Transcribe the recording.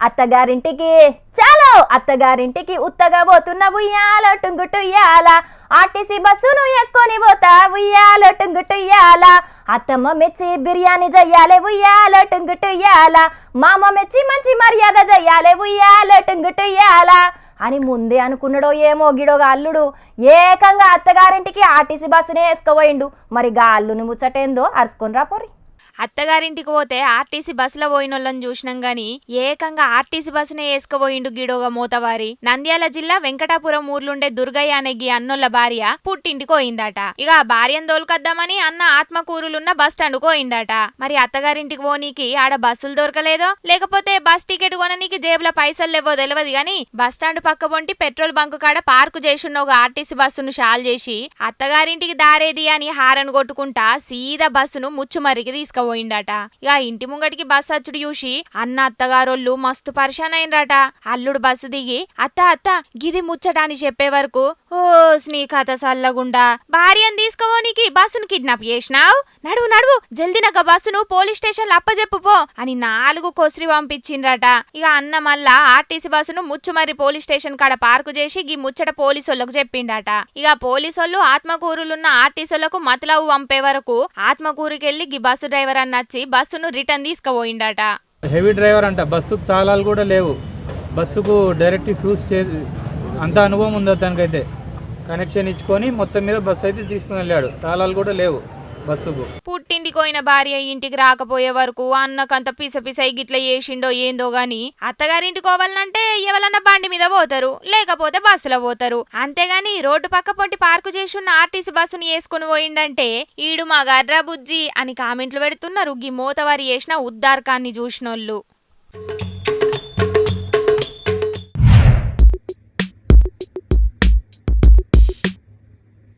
అత్తగారింటికి చాలో. అత్తగారింటికి ఉత్తగా పోతున్న ఉయ్యాల టుంగుటు ఆర్టీసీ బస్సును వేసుకొని పోతా ఉయ్యాల టుంగుటు అత్తమ్మ మెచ్చి బిర్యానీ చెయ్యాలే ఉయ్యాల టుంగుటు మామ మెచ్చి మంచి మర్యాద చెయ్యాలే ఉయ్యాల టుంగుటు అని ముందే అనుకున్నాడో ఏమో గిడోగా అల్లుడు ఏకంగా అత్తగారింటికి ఆర్టీసీ బస్సునే వేసుకోపోయిండు. మరి గా అల్లుని ముచ్చటేందో అరుచుకొని రాపోరి అత్తగారింటికి పోతే ఆర్టీసీ బస్సులో పోయినోళ్ళని చూసినాం గాని ఏకంగా ఆర్టీసీ బస్సునే వేసుకుపోయిండు గిడోగా మూతవారి. నంద్యాల జిల్లా వెంకటాపురం ఊర్లుండే దుర్గయ్య అనే గీ అన్నోళ్ళ భార్య పుట్టింటికి పోయిందట. ఇక ఆ భార్యను దోలుకొద్దామని అన్న ఆత్మకూరులున్న బస్ స్టాండ్ పోయిందట. మరి అత్తగారింటికి పోనీకి ఆడ బస్సులు దొరకలేదో లేకపోతే బస్ టికెట్ కొననీకి జేబులో పైసలు లేవో తెలియదు గాని బస్ స్టాండ్ పక్క పొంటి పెట్రోల్ బంక్ కాడ పార్కు చేసిన ఒక ఆర్టీసీ బస్సును షాల్ చేసి అత్తగారింటికి దారేది అని హారను కొట్టుకుంటా సీదా బస్సును ముచ్చుమరికి పోయిండట. ఇక ఇంటి ముంగటికి బస్సు అచ్చుడు చూసి అన్న అత్తగారోళ్ళు మస్తు పరిశాన్ అయినరట అల్లుడు బస్సు దిగి అత్త అత్త గిది ముచ్చట అని చెప్పే వరకు ఓ స్నీ కథ సల్లగుండా భార్యను తీసుకోవోనికి బస్సును కిడ్నాప్ చేసినావు? నడువు నడువు జల్ది నాకు బస్సును పోలీస్ స్టేషన్ అప్పజెప్పు పో అని నాలుగు కొసిరి పంపించిండ్రట. ఇక అన్న మళ్ళా ఆర్టీసీ బస్సును ముచ్చుమర్రి పోలీస్ స్టేషన్ కాడ పార్కు చేసి గీ ముచ్చట పోలీసులకు చెప్పిండట. ఇక పోలీసోళ్ళు ఆత్మకూరులున్న ఆర్టీసీలకు మతలవు పంపే వరకు ఆత్మకూరుకెళ్ళి గీ బస్సు డ్రైవర్ అన్న వచ్చి బస్సును రిటర్న్ తీసుకుపోయిండట. హెవీ డ్రైవర్ అంట. బస్సుకు తాళాలు కూడా లేవు. బస్సుకు డైరెక్ట్ ఫ్యూజ్ చే అంత అనుభవం ఉందో దానికైతే కనెక్షన్ ఇచ్చుకొని మొత్తం మీద బస్సు అయితే తీసుకుని వెళ్ళాడు. తాళాలు కూడా లేవు. బస్సుకు పోయిన భార్య ఇంటికి రాకపోయే వరకు అన్నకంత పిస పిసై గిట్ల చేసిండో ఏందో గాని అత్తగారింటికి పోవాలంటే ఎవరన్నా బండి మీద పోతారు లేకపోతే బస్సులో పోతారు. అంతేగాని రోడ్డు పక్క పొంటి పార్కు చేసి ఉన్న ఆర్టీసీ బస్సును వేసుకుని పోయిండంటే ఈడు మా గర్రా బుజ్జి అని కామెంట్లు పెడుతున్నారు గీ మోతవారి చేసిన ఉద్దార్కాన్ని చూసినోళ్ళు.